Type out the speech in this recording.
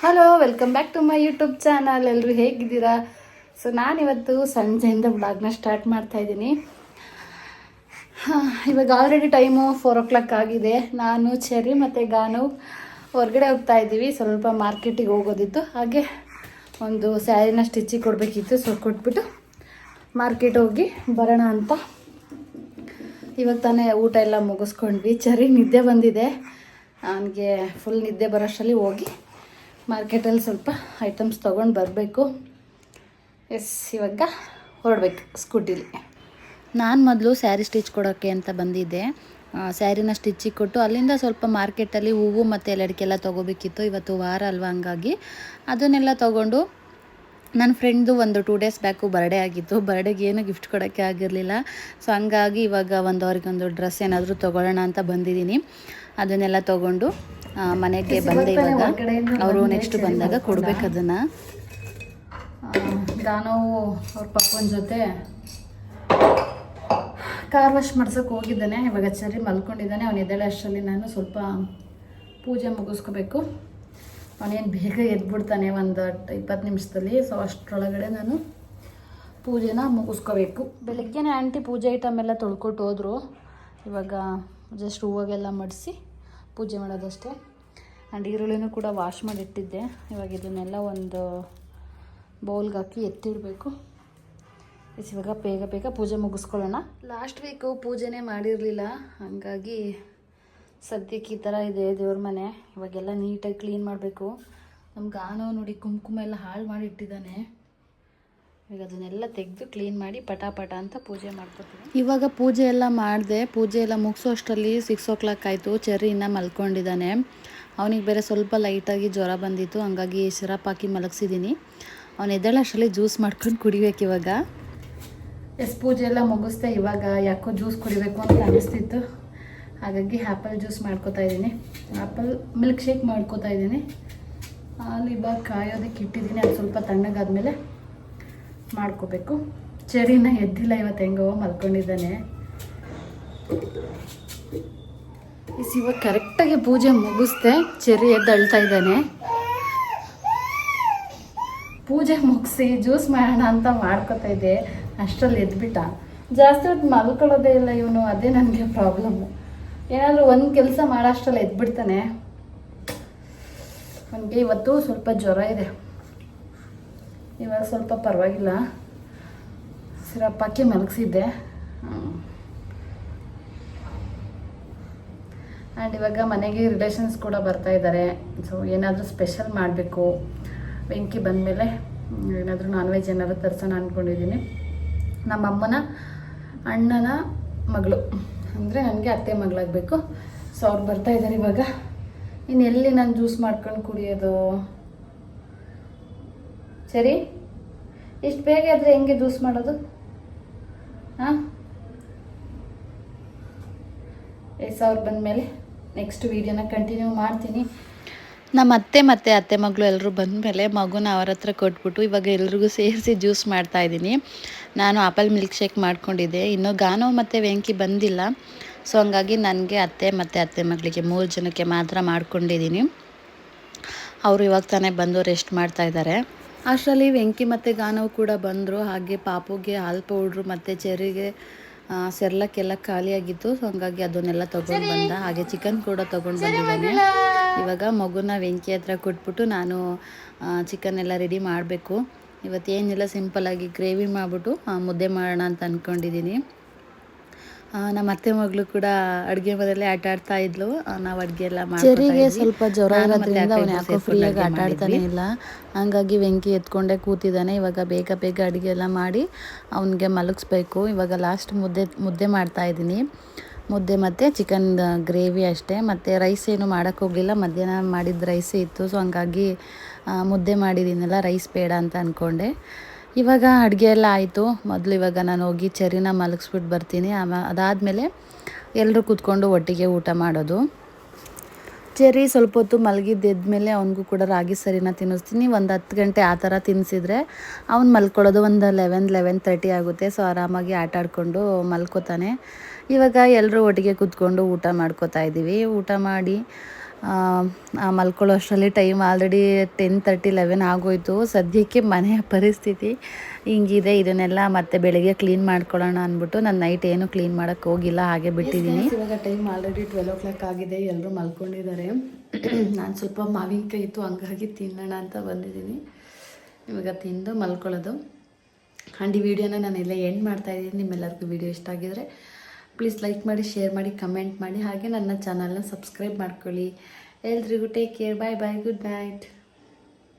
Hello welcome back to my YouTube channel ಎಲ್ಲರೂ ಹೇಗಿದ್ದೀರಾ? So ನಾನಿವತ್ತು ಸಂಜೆಯಿಂದ ಬ್ಲಾಗ್ನ ಸ್ಟಾರ್ಟ್ ಮಾಡ್ತಾ ಇದ್ದೀನಿ. ಇವಾಗ already time four o'clock ಆಗಿದೆ. ನಾನು ಚೆರಿ ಮತ್ತು ಗಾನು ಹೊರಗಡೆ ಹೋಗ್ತಾ ಇದ್ದೀವಿ. ಸ್ವಲ್ಪ ಮಾರ್ಕೆಟಿಗೆ ಹೋಗೋದಿತ್ತು. ಹಾಗೆ ಒಂದು ಸ್ಯಾರಿನ ಸ್ಟಿಚಿಗೆ ಕೊಡಬೇಕಿತ್ತು. ಸೊ ಕೊಟ್ಬಿಟ್ಟು ಮಾರ್ಕೆಟ್ ಹೋಗಿ ಬರೋಣ ಅಂತ. ಇವಾಗ ತಾನೇ ಊಟ ಎಲ್ಲ ಮುಗಿಸ್ಕೊಂಡ್ವಿ. ಚರಿ ನಿದ್ದೆ ಬಂದಿದೆ. ನನಗೆ ಫುಲ್ ನಿದ್ದೆ ಬರೋಷ್ಟರಲ್ಲಿ ಹೋಗಿ ಮಾರ್ಕೆಟಲ್ಲಿ ಸ್ವಲ್ಪ ಐಟಮ್ಸ್ ತೊಗೊಂಡು ಬರಬೇಕು. ಎಸ್ ಇವಾಗ ಹೊರಡ್ಬೇಕು ಸ್ಕೂಟಿಲಿ. ನಾನು ಮೊದಲು ಸ್ಯಾರಿ ಸ್ಟಿಚ್ ಕೊಡೋಕ್ಕೆ ಅಂತ ಬಂದಿದ್ದೆ. ಸ್ಯಾರಿನ ಸ್ಟಿಚ್ಚಿಗೆ ಕೊಟ್ಟು ಅಲ್ಲಿಂದ ಸ್ವಲ್ಪ ಮಾರ್ಕೆಟಲ್ಲಿ ಹೂವು ಮತ್ತು ಎಲ್ಲಡಿಕೆಲ್ಲ ತೊಗೋಬೇಕಿತ್ತು. ಇವತ್ತು ವಾರ ಅಲ್ವಾ ಹಂಗಾಗಿ. ಅದನ್ನೆಲ್ಲ ತೊಗೊಂಡು ನನ್ನ ಫ್ರೆಂಡ್ದು ಒಂದು ಟೂ ಡೇಸ್ ಬ್ಯಾಕು ಬರ್ಡೇ ಆಗಿತ್ತು. ಬರ್ಡೇಗೆ ಏನು ಗಿಫ್ಟ್ ಕೊಡೋಕ್ಕೆ ಆಗಿರಲಿಲ್ಲ. ಸೊ ಹಂಗಾಗಿ ಇವಾಗ ಒಂದು ಅವ್ರಿಗೊಂದು ಡ್ರೆಸ್ ಏನಾದರೂ ತೊಗೊಳ್ಳೋಣ ಅಂತ ಬಂದಿದ್ದೀನಿ. ಅದನ್ನೆಲ್ಲ ತೊಗೊಂಡು ಮನೆಗೆ ಬಂದೆ ಇವಾಗ. ಅವರು ನೆಕ್ಸ್ಟ್ ಬಂದಾಗ ಕೊಡ್ಬೇಕು ಅದನ್ನು. ನಾನು ಅವ್ರ ಪಪ್ಪನ ಜೊತೆ. ಕಾರ್ ವಾಶ್ ಮಾಡ್ಸೋಕೆ ಹೋಗಿದ್ದಾನೆ ಇವಾಗ ಚರಿ ಮಲ್ಕೊಂಡಿದ್ದಾನೆ. ಅವನು ಎದ್ದೇಳೆ ಅಷ್ಟರಲ್ಲಿ ನಾನು ಸ್ವಲ್ಪ ಪೂಜೆ ಮುಗಿಸ್ಕೋಬೇಕು. ಅವನೇನು ಬೇಗ ಎದ್ಬಿಡ್ತಾನೆ ಒಂದು ಇಪ್ಪತ್ತು ನಿಮಿಷದಲ್ಲಿ. ಸೊ ಅಷ್ಟರೊಳಗಡೆ ನಾನು ಪೂಜೆನ ಮುಗಿಸ್ಕೋಬೇಕು. ಬೆಳಗ್ಗೆನೇ ಆಂಟಿ ಪೂಜೆ ಐಟಮ್ ಎಲ್ಲ ತೊಳ್ಕೊಟ್ಟು ಹೋದರು. ಇವಾಗ ಜಸ್ಟ್ ಹೂವಾಗೆಲ್ಲ ಮಡಿಸಿ ಪೂಜೆ ಮಾಡೋದಷ್ಟೇ. ಆ್ಯಂಡ್ ಈರುಳ್ಳಿನೂ ಕೂಡ ವಾಶ್ ಮಾಡಿಟ್ಟಿದ್ದೆ ಇವಾಗ ಇದನ್ನೆಲ್ಲ ಒಂದು ಬೌಲ್ಗೆ ಹಾಕಿ ಎತ್ತಿಡಬೇಕು. ಇವಾಗ ಬೇಗ ಬೇಗ ಪೂಜೆ ಮುಗಿಸ್ಕೊಳ್ಳೋಣ. ಲಾಸ್ಟ್ ವೀಕು ಪೂಜೆನೇ ಮಾಡಿರಲಿಲ್ಲ. ಹಾಗಾಗಿ ಸದ್ಯಕ್ಕೆ ಈ ಥರ ಇದೆ ದೇವ್ರ ಮನೆ. ಇವಾಗೆಲ್ಲ ನೀಟಾಗಿ ಕ್ಲೀನ್ ಮಾಡಬೇಕು. ನಮ್ಮ ಗಾನೋ ನೋಡಿ ಕುಂಕುಮ ಎಲ್ಲ ಹಾಳು ಮಾಡಿ ಇಟ್ಟಿದ್ದಾನೆ. ಈಗ ಅದನ್ನೆಲ್ಲ ತೆಗೆದು ಕ್ಲೀನ್ ಮಾಡಿ ಪಟ ಪಟ ಅಂತ ಪೂಜೆ ಮಾಡ್ಕೊತೀವಿ. ಇವಾಗ ಪೂಜೆ ಎಲ್ಲ ಮಾಡಿದೆ ಪೂಜೆ ಎಲ್ಲ ಮುಗಿಸೋ ಅಷ್ಟರಲ್ಲಿ ಸಿಕ್ಸ್ ಓ ಕ್ಲಾಕ್ ಆಯಿತು ಚೆರ್ರಿ ಇನ್ನೂ ಮಲ್ಕೊಂಡಿದ್ದಾನೆ. ಅವನಿಗೆ ಬೇರೆ ಸ್ವಲ್ಪ ಲೈಟಾಗಿ ಜ್ವರ ಬಂದಿತ್ತು ಹಂಗಾಗಿ ಸಿರಪ್ ಹಾಕಿ ಮಲಗಿಸಿದ್ದೀನಿ ಅವನು ಎದ್ದೇಳ ಅಷ್ಟರಲ್ಲಿ ಜ್ಯೂಸ್ ಮಾಡ್ಕೊಂಡು ಕುಡಿಬೇಕು ಇವಾಗ. ಎಸ್ ಪೂಜೆ ಎಲ್ಲ ಮುಗಿಸ್ದೆ ಇವಾಗ ಯಾಕೋ ಜ್ಯೂಸ್ ಕುಡಿಬೇಕು ಅಂತ ಅನಿಸ್ತಿತ್ತು. ಹಾಗಾಗಿ ಆ್ಯಪಲ್ ಜ್ಯೂಸ್ ಮಾಡ್ಕೋತಾ ಇದ್ದೀನಿ. ಆ್ಯಪಲ್ ಮಿಲ್ಕ್ ಶೇಕ್ ಮಾಡ್ಕೋತಾ ಇದ್ದೀನಿ. ಹಾಲು ಇವಾಗ ಕಾಯೋದಕ್ಕೆ ಇಟ್ಟಿದ್ದೀನಿ ಅದು ಸ್ವಲ್ಪ ತಣ್ಣಗಾದ್ಮೇಲೆ. ಮಾಡ್ಕೋಬೇಕು. ಚೆರಿನ ಎದ್ದಿಲ್ಲ ಇವತ್ತು ಹೆಂಗೋ ಮಲ್ಕೊಂಡಿದ್ದಾನೆ. ಇಸ್ ಇವಾಗ ಕರೆಕ್ಟಾಗಿ ಪೂಜೆ ಮುಗಿಸ್ದೆ ಚೆರಿ ಎದ್ದು ಅಳ್ತಾ ಇದ್ದಾನೆ. ಪೂಜೆ ಮುಗಿಸಿ ಜ್ಯೂಸ್ ಮಾಡೋಣ ಅಂತ ಮಾಡ್ಕೋತಾ ಇದ್ದೆ. ಅಷ್ಟರಲ್ಲಿ ಎದ್ಬಿಟ್ಟ. ಜಾಸ್ತಿ ಹೊತ್ತು ಮಲ್ಕೊಳ್ಳೋದೇ ಇಲ್ಲ ಇವನು, ಅದೇ ನನಗೆ ಪ್ರಾಬ್ಲಮ್ಮು ಏನಾದರೂ ಒಂದು ಕೆಲಸ ಮಾಡೋ ಅಷ್ಟರಲ್ಲಿ ಎದ್ಬಿಡ್ತಾನೆ. ನನಗೆ ಇವತ್ತು ಸ್ವಲ್ಪ ಜ್ವರ ಇದೆ. ಇವಾಗ ಸ್ವಲ್ಪ ಪರವಾಗಿಲ್ಲ. Syrup hockey ಮಲಗಿಸಿದ್ದೆ. ಆ್ಯಂಡ್ ಇವಾಗ ಮನೆಗೆ ರಿಲೇಷನ್ಸ್ ಕೂಡ ಬರ್ತಾ ಇದ್ದಾರೆ ಸೊ ಏನಾದರೂ ಸ್ಪೆಷಲ್ ಮಾಡಬೇಕು. ಬೆಂಕಿ ಬಂದಮೇಲೆ ಏನಾದರೂ ನಾನ್ ವೆಜ್ ಏನಾದರೂ ತರ್ಸೋಣ ಅಂದ್ಕೊಂಡಿದ್ದೀನಿ ನಮ್ಮಮ್ಮನ ಅಣ್ಣನ ಮಗಳು. ಅಂದರೆ ನನಗೆ ಅತ್ತೆ ಮಗಳಾಗಬೇಕು. ಸೊ ಅವ್ರು ಬರ್ತಾ ಇದ್ದಾರೆ ಇವಾಗ. ಇನ್ನು ಎಲ್ಲಿ ನಾನು ಜ್ಯೂಸ್ ಮಾಡ್ಕೊಂಡು ಕುಡಿಯೋದು? ಸರಿ? ಇಷ್ಟು ಬೇಗ ಆದರೆ ಹೆಂಗೆ ಜ್ಯೂಸ್ ಮಾಡೋದು? ಹಾಂ? ಎಸ್ ಅವ್ರು ಬಂದಮೇಲೆ ನೆಕ್ಸ್ಟ್ ವೀಡಿಯೋನ ಕಂಟಿನ್ಯೂ ಮಾಡ್ತೀನಿ. ನಮ್ಮ ಅತ್ತೆ ಮತ್ತು ಅತ್ತೆ ಮಗಳು ಎಲ್ಲರೂ ಬಂದಮೇಲೆ ಮಗುನ ಅವ್ರ ಹತ್ರ ಕೊಟ್ಬಿಟ್ಟು ಇವಾಗ ಎಲ್ರಿಗೂ ಸೇರಿಸಿ ಜ್ಯೂಸ್ ಮಾಡ್ತಾ ಇದ್ದೀನಿ. ನಾನು ಆಪಲ್ ಮಿಲ್ಕ್ ಶೇಕ್ ಮಾಡ್ಕೊಂಡಿದ್ದೆ. ಇನ್ನು ಗಾನೋ ಮತ್ತು ವೆಂಕಿ ಬಂದಿಲ್ಲ. ಸೊ ಹಂಗಾಗಿ ನನಗೆ ಅತ್ತೆ ಮತ್ತು ಅತ್ತೆ ಮಗಳಿಗೆ ಮೂರು ಜನಕ್ಕೆ ಮಾತ್ರ ಮಾಡ್ಕೊಂಡಿದ್ದೀನಿ. ಅವರು ಇವಾಗ ತಾನೇ ಬಂದು ರೆಸ್ಟ್ ಮಾಡ್ತಾ ಇದ್ದಾರೆ. ಅಷ್ಟರಲ್ಲಿ ವೆಂಕಿ ಮತ್ತು ಗಾನವು ಕೂಡ ಬಂದರು. ಹಾಗೆ ಪಾಪುಗೆ ಹಾಲು ಪೌಡ್ರು ಮತ್ತು ಚೆರಿಗೆ ಸೆರ್ಲಕ್ಕೆಲ್ಲ ಖಾಲಿಯಾಗಿತ್ತು. ಸೊ ಹಂಗಾಗಿ ಅದನ್ನೆಲ್ಲ ತೊಗೊಂಡು ಬಂದ. ಹಾಗೆ ಚಿಕನ್ ಕೂಡ ತೊಗೊಂಡು ಬಂದಿದ್ದಾನೆ. ಇವಾಗ ಮಗುನ ವೆಂಕಿ ಹತ್ರ ಕೊಟ್ಬಿಟ್ಟು ನಾನು ಚಿಕನ್ ಎಲ್ಲ ರೆಡಿ ಮಾಡಬೇಕು. ಇವತ್ತೇನಿಲ್ಲ ಸಿಂಪಲ್ಲಾಗಿ ಗ್ರೇವಿ ಮಾಡಿಬಿಟ್ಟು ಮುದ್ದೆ ಮಾಡೋಣ ಅಂತ ಅಂದ್ಕೊಂಡಿದ್ದೀನಿ ನಮ್ಮ ಅತ್ತೆ ಮಗಳು ಕೂಡ ಅಡುಗೆ ಮನೆಯಲ್ಲೇ ಆಟ ಆಡ್ತಾ ಇದ್ಲು. ನಾವು ಅಡುಗೆ ಎಲ್ಲ ಚೆರಿಗೆ ಸ್ವಲ್ಪ ಜ್ವರ ಇರೋದ್ರಿಂದ ಅವನು ಯಾಕೋ ಫ್ರೀಯಾಗಿ ಆಟ ಆಡ್ತಾನೆ ಇಲ್ಲ. ಹಂಗಾಗಿ ವೆಂಕಿ ಎತ್ಕೊಂಡೆ ಕೂತಿದ್ದಾನೆ. ಇವಾಗ ಬೇಗ ಬೇಗ ಅಡುಗೆ ಎಲ್ಲ ಮಾಡಿ ಅವನಿಗೆ ಮಲಗಿಸ್ಬೇಕು. ಇವಾಗ ಲಾಸ್ಟ್ ಮುದ್ದೆ ಮುದ್ದೆ ಮಾಡ್ತಾ ಇದ್ದೀನಿ. ಮುದ್ದೆ ಮತ್ತು ಚಿಕನ್ ಗ್ರೇವಿ ಅಷ್ಟೇ. ಮತ್ತು ರೈಸ್ ಏನು ಮಾಡೋಕ್ಕೆ ಹೋಗಲಿಲ್ಲ. ಮಧ್ಯಾಹ್ನ ಮಾಡಿದ ರೈಸೇ ಇತ್ತು. ಸೊ ಹಂಗಾಗಿ ಮುದ್ದೆ ಮಾಡಿದ್ದೀನಲ್ಲ ರೈಸ್ ಬೇಡ ಅಂತ ಅಂದ್ಕೊಂಡೆ ಇವಾಗ ಅಡುಗೆ ಎಲ್ಲ ಆಯಿತು. ಮೊದಲು ಇವಾಗ ನಾನು ಹೋಗಿ ಚರಿನ ಮಲಗಿಸ್ಬಿಟ್ಟು ಬರ್ತೀನಿ. ಆಮ, ಅದಾದಮೇಲೆ ಎಲ್ಲರೂ ಕೂತ್ಕೊಂಡು ಒಟ್ಟಿಗೆ ಊಟ ಮಾಡೋದು. ಚೆರಿ ಸ್ವಲ್ಪ ಹೊತ್ತು ಮಲಗಿದ್ದೆದ್ಮೇಲೆ ಅವನಿಗೂ ಕೂಡ ರಾಗಿ ಸರಿನ ತಿನ್ನಿಸ್ತೀನಿ. ಒಂದು ಹತ್ತು ಗಂಟೆ ಆ ಥರ ತಿನ್ನಿಸಿದ್ರೆ ಅವ್ನು ಮಲ್ಕೊಳ್ಳೋದು ಒಂದು ಲೆವೆನ್ ಲೆವೆನ್ ತರ್ಟಿ ಆಗುತ್ತೆ. ಸೊ ಆರಾಮಾಗಿ ಆಟ ಆಡಿಕೊಂಡು ಮಲ್ಕೋತಾನೆ. ಇವಾಗ ಎಲ್ಲರೂ ಒಟ್ಟಿಗೆ ಕೂತ್ಕೊಂಡು ಊಟ ಮಾಡ್ಕೋತಾ ಇದ್ದೀವಿ ಊಟ ಮಾಡಿ ಮಲ್ಕೊಳ್ಳೋ ಅಷ್ಟರಲ್ಲಿ time already ten thirty eleven ಆಗೋಯ್ತು. ಸದ್ಯಕ್ಕೆ ಮನೆಯ ಪರಿಸ್ಥಿತಿ ಹಿಂಗಿದೆ. ಇದನ್ನೆಲ್ಲ ಮತ್ತೆ ಬೆಳಗ್ಗೆ ಕ್ಲೀನ್ ಮಾಡ್ಕೊಳ್ಳೋಣ ಅಂದ್ಬಿಟ್ಟು ನಾನು ನೈಟ್ ಏನು ಕ್ಲೀನ್ ಮಾಡೋಕ್ಕೆ ಹೋಗಿಲ್ಲ ಹಾಗೆ ಬಿಟ್ಟಿದ್ದೀನಿ. ಇವಾಗ time already twelve o'clock ಆಗಿದೆ. ಎಲ್ಲರೂ ಮಲ್ಕೊಂಡಿದ್ದಾರೆ. ನಾನು ಸ್ವಲ್ಪ ಮಾವಿನಕಾಯಿ ಇತ್ತು ಹಂಗಾಗಿ ತಿನ್ನೋಣ ಅಂತ ಬಂದಿದ್ದೀನಿ. ಇವಾಗ ತಿಂದು ಮಲ್ಕೊಳ್ಳೋದು. ಆ್ಯಂಡ್ ಈ ವಿಡಿಯೋನ ನಾನು ಎಲ್ಲ ಎಂಡ್ ಮಾಡ್ತಾಯಿದ್ದೀನಿ ನಿಮ್ಮೆಲ್ಲರಿಗೂ ವಿಡಿಯೋ ಇಷ್ಟ ಆಗಿದ್ರೆ ಪ್ಲೀಸ್ ಲೈಕ್ ಮಾಡಿ ಶೇರ್ ಮಾಡಿ ಕಮೆಂಟ್ ಮಾಡಿ, ಹಾಗೆ ನನ್ನ ಚಾನಲ್ನ ಸಬ್ಸ್ಕ್ರೈಬ್ ಮಾಡ್ಕೊಳ್ಳಿ. ಎಲ್ರಿಗೂ take care bye bye good night